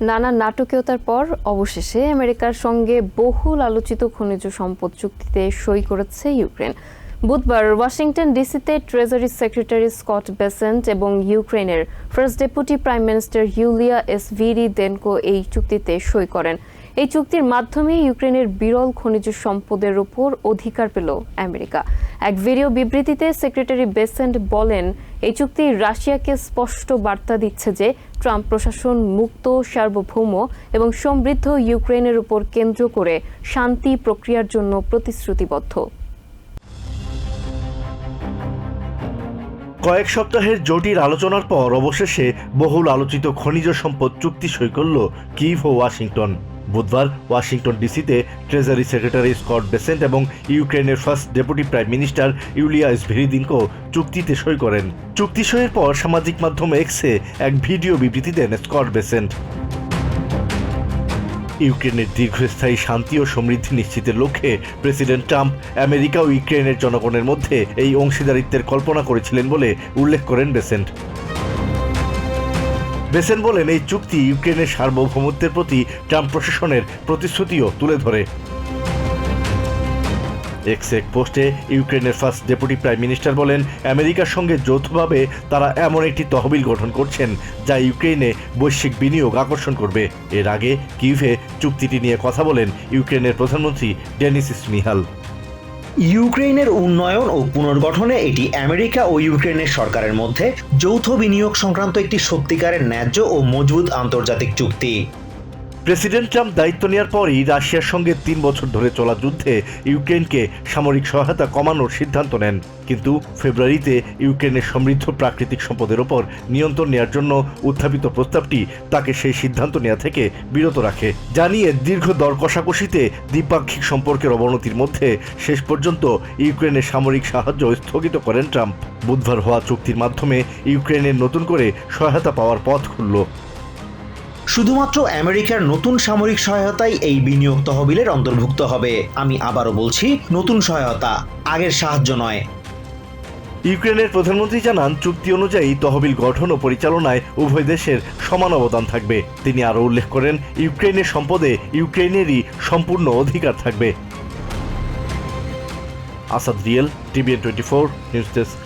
নানা নাটকীয়তার পর অবশেষে আমেরিকার সঙ্গে বহুল আলোচিত খনিজ সম্পদ চুক্তিতে সই করেছে ইউক্রেন। বুধবার ওয়াশিংটন ডিসিতে ট্রেজারি সেক্রেটারি স্কট বেসেন্ট এবং ইউক্রেনের first deputy prime minister Yulia Svyrydenko এই চুক্তিতে সই করেন। এই চুক্তির মাধ্যমে ইউক্রেনের বিরল খনিজ সম্পদের উপর অধিকার পেল আমেরিকা। এক ভিডিও বিবৃতিতে সেক্রেটারি বেসেন্ট বলেন, এই চুক্তি রাশিয়াকে স্পষ্ট বার্তা দিচ্ছে যে ট্রাম্প প্রশাসন মুক্ত, সার্বভৌম এবং সমৃদ্ধ ইউক্রেনের উপর কেন্দ্র করে শান্তি প্রক্রিয়ার জন্য প্রতিশ্রুতিবদ্ধ। কয়েক সপ্তাহের জটিল আলোচনার পর অবশেষে বহুল আলোচিত খনিজ সম্পদ চুক্তি সই করল কিভ ও ওয়াশিংটন। বুধবার ওয়াশিংটন ডিসিতে ট্রেজারি সেক্রেটারি স্কট বেসেন্ট এবং ইউক্রেনের first deputy prime minister Yulia Svyrydenko চুক্তিতে সই করেন। চুক্তি সইয়ের পর সামাজিক মাধ্যম এক্সে এক ভিডিও বিবৃতি দেন স্কট বেসেন্ট। ইউক্রেনের দীর্ঘস্থায়ী শান্তি ও সমৃদ্ধি নিশ্চিতের লক্ষ্যে প্রেসিডেন্ট ট্রাম্প আমেরিকা ও ইউক্রেনের জনগণের মধ্যে এই অংশীদারিত্বের কল্পনা করেছিলেন বলে উল্লেখ করেন বেসেন্ট। বেসেন বলেন এই চুক্তি ইউক্রেনের সার্বভৌমত্বের প্রতি ট্রাম্প প্রশাসনের প্রতিশ্রুতিও তুলে ধরে। এক্স এক পোস্টে ইউক্রেনের ফার্স্ট ডেপুটি প্রাইম মিনিস্টার বলেন, আমেরিকার সঙ্গে যৌথভাবে তারা এমন একটি তহবিল গঠন করছেন যা ইউক্রেনে বৈশ্বিক বিনিয়োগ আকর্ষণ করবে। এর আগে কিউভে চুক্তিটি নিয়ে কথা বলেন ইউক্রেনের প্রধানমন্ত্রী ডেনিস স্মিহাল ইউক্রেনের উন্নয়ন ও পুনর্গঠনে এটি আমেরিকা ও ইউক্রেনের সরকারের মধ্যে যৌথ বিনিয়োগ সংক্রান্ত একটি সত্যিকারের ন্যায্য ও মজবুত আন্তর্জাতিক চুক্তি। প্রেসিডেন্ট ট্রাম্প দায়িত্ব নেওয়ার পরই রাশিয়ার সঙ্গে তিন বছর ধরে চলা যুদ্ধে ইউক্রেনকে সামরিক সহায়তা কমানোর সিদ্ধান্ত নেন। কিন্তু ফেব্রুয়ারিতে ইউক্রেনের সমৃদ্ধ প্রাকৃতিক সম্পদের ওপর নিয়ন্ত্রণ নেওয়ার জন্য উত্থাপিত প্রস্তাবটি তাকে সেই সিদ্ধান্ত নেওয়া থেকে বিরত রাখে। জানিয়ে দীর্ঘ দর কষাকষিতে দ্বিপাক্ষিক সম্পর্কের অবনতির মধ্যে শেষ পর্যন্ত ইউক্রেনের সামরিক সাহায্য স্থগিত করেন ট্রাম্প। বুধবার হওয়া চুক্তির মাধ্যমে ইউক্রেনের নতুন করে সহায়তা পাওয়ার পথ খুলল। শুধুমাত্র আমেরিকার নতুন সামরিক সহায়তাই এই বিনিয়োগ তহবিলের অন্তর্ভুক্ত হবে। আমি আবারও বলছি, নতুন সহায়তা, আগের সাহায্য নয়। ইউক্রেনের প্রধানমন্ত্রী জানান, চুক্তি অনুযায়ী তহবিল গঠন ও পরিচালনায় উভয় দেশের সমান অবদান থাকবে। তিনি আরও উল্লেখ করেন, ইউক্রেনের সম্পদে ইউক্রেনেরই সম্পূর্ণ অধিকার থাকবে। Asad real, TVN twenty four, news desk.